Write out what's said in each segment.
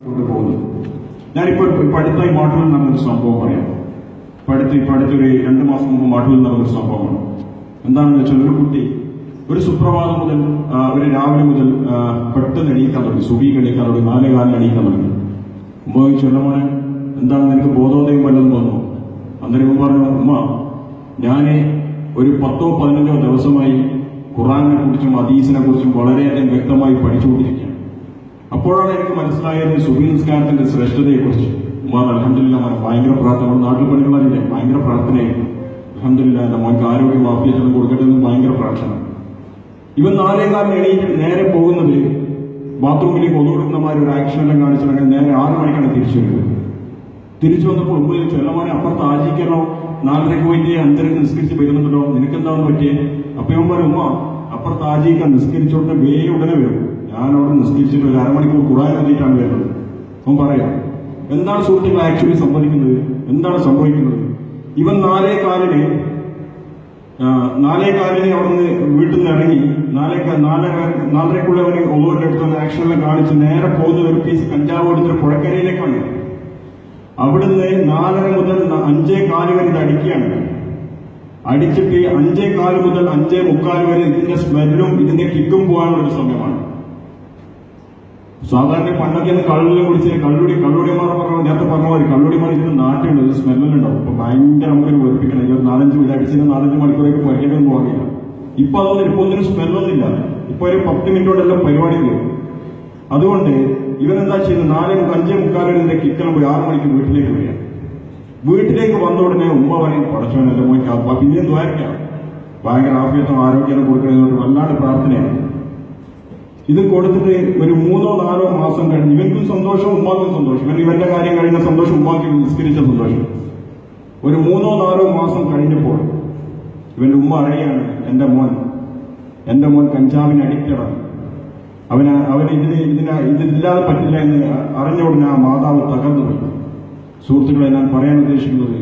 കൊണ്ടുപോകുന്നത് ഞാനിപ്പോൾ അടുത്തായി മാട്ടൂരിൽ നടന്നൊരു സംഭവം പറയാം. ഇപ്പൊ അടുത്തൊരു രണ്ട് മാസം മുമ്പ് മാട്ടൂരിൽ നടന്നൊരു സംഭവമാണ്. എന്താണെന്ന് വെച്ചാൽ ഒരു കുട്ടി ഒരു സുപ്രഭാതം മുതൽ ഒരു രാവിലെ മുതൽ പെട്ടെന്ന് എണീക്കാൻ തുടങ്ങി. സുബി എണീക്കാൻ തുടങ്ങി നാലേ കാലിൽ എണീക്കാൻ തുടങ്ങി. ഉമ്മ ചോദിച്ചു "എടാ മോനെ എന്താണ് നിനക്ക് ബോധോദയം വല്ലതും വന്നു അന്നേരം പറഞ്ഞു ഉമ്മ ഞാൻ ഒരു പത്തോ പതിനഞ്ചോ ദിവസമായി ഖുറാനെ കുറിച്ചും അദീസിനെ കുറിച്ചും വളരെയധികം വ്യക്തമായി പഠിച്ചുകൊണ്ടിരിക്കുകയാണ്. അപ്പോഴാണ് എനിക്ക് മനസ്സിലായത് സുബീൻ സ്കാനത്തിന്റെ ശ്രേഷ്ഠതയെ കുറിച്ച് ഉമ്മാൻ അലഹമില്ല ഭയങ്കര പ്രാർത്ഥന. നാട്ടിൽ പണികളല്ലേ ഭയങ്കര പ്രാർത്ഥനയായിരുന്നു അലഹമില്ല എന്റെ മോൻക്ക് ആരോഗ്യം ആഫിയത്തൊന്നും കൊടുക്കട്ടെ എന്ന് ഭയങ്കര പ്രാർത്ഥന. ഇവൻ നാലേകാലിന് എണീറ്റ് നേരെ പോകുന്നത് ബാത്റൂമിലേക്ക് ഒതുകൊടുക്കുന്നമാര് ഒരു ആക്ഷൻ എല്ലാം കാണിച്ചിട്ടുണ്ടെങ്കിൽ നേരെ ആറ് മണിക്കാണ് തിരിച്ചു വരുന്നത്. തിരിച്ചു വന്നപ്പോൾ ഉമ്മ ചെല്ലമാനെ "എല്ലാം മോനെ അപ്പുറത്ത് ആചരിക്കണോ നാലരക്ക് പോയിട്ട് അഞ്ചരക്ക് നിസ്കരിച്ച് വരുന്നുണ്ടല്ലോ. നിനക്കെന്താണെന്ന് പറ്റിയേ? അപ്പൊ ഉമ്മ അപ്പുറത്ത് ആചരിക്കാൻ നിസ്കരിച്ചോണ്ട് വേ ഉടനെ വരും. ഞാൻ അവിടെ നിസ്കരിച്ചിട്ട് ഒരു അരമണിക്കൂർ കുറാൻ എഴുതിയിട്ടാണ് വരുന്നത്. അവൻ പറയാം എന്താണ് സുഹൃത്തുക്കൾ ആക്ച്വലി സംഭവിക്കുന്നത് എന്താണ് സംഭവിക്കുന്നത്? ഇവൻ നാലേ കാലിന് നാലേ കാലിന് അവിടുന്ന് വീട്ടിൽ നിന്ന് ഇറങ്ങി നാലേ നാലര നാലരക്കുള്ള അവന് ഒന്നുമില്ല എടുത്ത് ആക്ഷനെല്ലാം കാണിച്ച് നേരെ പോകുന്ന ഒരു പീസ് കഞ്ചാവ് എടുത്തൊരു പുഴക്കരയിലേക്കാണ് അവിടുന്ന് നാലര മുതൽ അഞ്ചേ കാൽ വരെ ഇത് അടിക്കുകയാണ്. അടിച്ചിട്ട് അഞ്ചേ കാൽ മുതൽ അഞ്ചേ മുക്കാൽ വരെ ഇതിന്റെ സ്മെല്ലും ഇതിന്റെ കിക്കും പോകാനുള്ള ഒരു സമയമാണ്. സാധാരണ പണ്ടൊക്കെ കള്ളിലും കുടിച്ച് കള്ളുടി കള്ളുടിമാർ പറഞ്ഞ നേരത്തെ പറഞ്ഞ പോലെ കള്ളുടിമാർ ഇതിന് നാട്ടിലുണ്ട് ഒരു സ്മെല്ലുണ്ടാവും അപ്പൊ ഭയങ്കര നമുക്കൊരു വെറുപ്പിക്കണം. ഒരു നാലഞ്ച് ഇത് അടിച്ചതിന് നാലഞ്ച് മണിക്കൂറേക്ക് പഠിക്കണമെന്ന് പോകില്ല ഇപ്പൊ അതൊന്നും ഇപ്പൊ ഒന്നിനും സ്മെല്ലൊന്നുമില്ല ഇപ്പൊ ഒരു പത്ത് മിനിറ്റ് കൊണ്ടെല്ലാം പരിപാടി തീരും. അതുകൊണ്ട് ഇവരെന്താ ചെയ്യുന്നത്? നാലേ അഞ്ചേ മുക്കാലിന്റെ കിക്കണം പോയി ആറ് മണിക്ക് വീട്ടിലേക്ക് വരിക. വീട്ടിലേക്ക് വന്ന ഉടനെ ഉമ്മ പറയും മോയ്ക്ക് അപ്പ പിന്നെയും ദ്വാരക്കാം. ഭയങ്കര ആഫിയത്തും ആരോഗ്യം കൊടുക്കണമെന്ന് വല്ലാണ്ട് പ്രാർത്ഥനയാണ്. ഇത് കൊടുത്തിട്ട് ഒരു മൂന്നോ നാലോ മാസം കഴിഞ്ഞ് ഇവൻക്കും സന്തോഷം ഉമ്മാക്കും സന്തോഷം. ഇവൻ ഇവന്റെ കാര്യം കഴിഞ്ഞ സന്തോഷം ഉമ്മാക്കി നിസ്കരിച്ച സന്തോഷം. ഒരു മൂന്നോ നാലോ മാസം കഴിഞ്ഞപ്പോൾ ഇവന്റെ ഉമ്മ അറിയാണ് എന്റെ മോൻ എന്റെ മോൻ കഞ്ചാവിന് അഡിക്റ്റഡാണ് അവന് അവന് ഇതിന് ഇതിന് ഇതില്ലാതെ പറ്റില്ല എന്ന് അറിഞ്ഞ ഉടനെ ആ മാതാവ് തകർന്നു പോയി. സുഹൃത്തുക്കളെ ഞാൻ പറയാൻ ഉദ്ദേശിക്കുന്നത്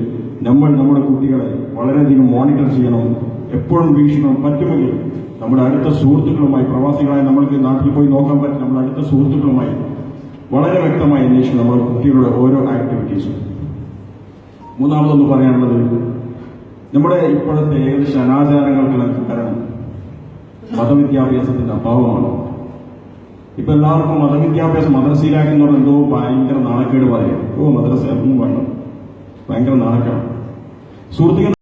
നമ്മൾ നമ്മുടെ കുട്ടികളെ വളരെയധികം മോണിറ്റർ ചെയ്യണം. എപ്പോഴും വീക്ഷണം പറ്റുമെങ്കിൽ നമ്മുടെ അടുത്ത സുഹൃത്തുക്കളുമായി പ്രവാസികളായി നമ്മൾക്ക് നാട്ടിൽ പോയി നോക്കാൻ പറ്റും. നമ്മുടെ അടുത്ത സുഹൃത്തുക്കളുമായി വളരെ വ്യക്തമായി അന്വേഷിക്കും നമ്മുടെ കുട്ടികളുടെ ഓരോ ആക്ടിവിറ്റീസും മൂന്നാമതൊന്ന് പറയാനുള്ളത് നമ്മുടെ ഇപ്പോഴത്തെ ഏകദേശം അനാചാരങ്ങൾക്കെല്ലാം കാരണം മതവിദ്യാഭ്യാസത്തിന്റെ അഭാവമാണ്. ഇപ്പൊ എല്ലാവർക്കും മതവിദ്യാഭ്യാസം മദ്രസയിലാക്കുന്ന എന്തോ ഭയങ്കര നാണക്കേട് പറയാം ഓ മദ്രസ ഒന്നും വേണം. ഭയങ്കര നാണക്കേടാണ്. സുഹൃത്തുക്കൾ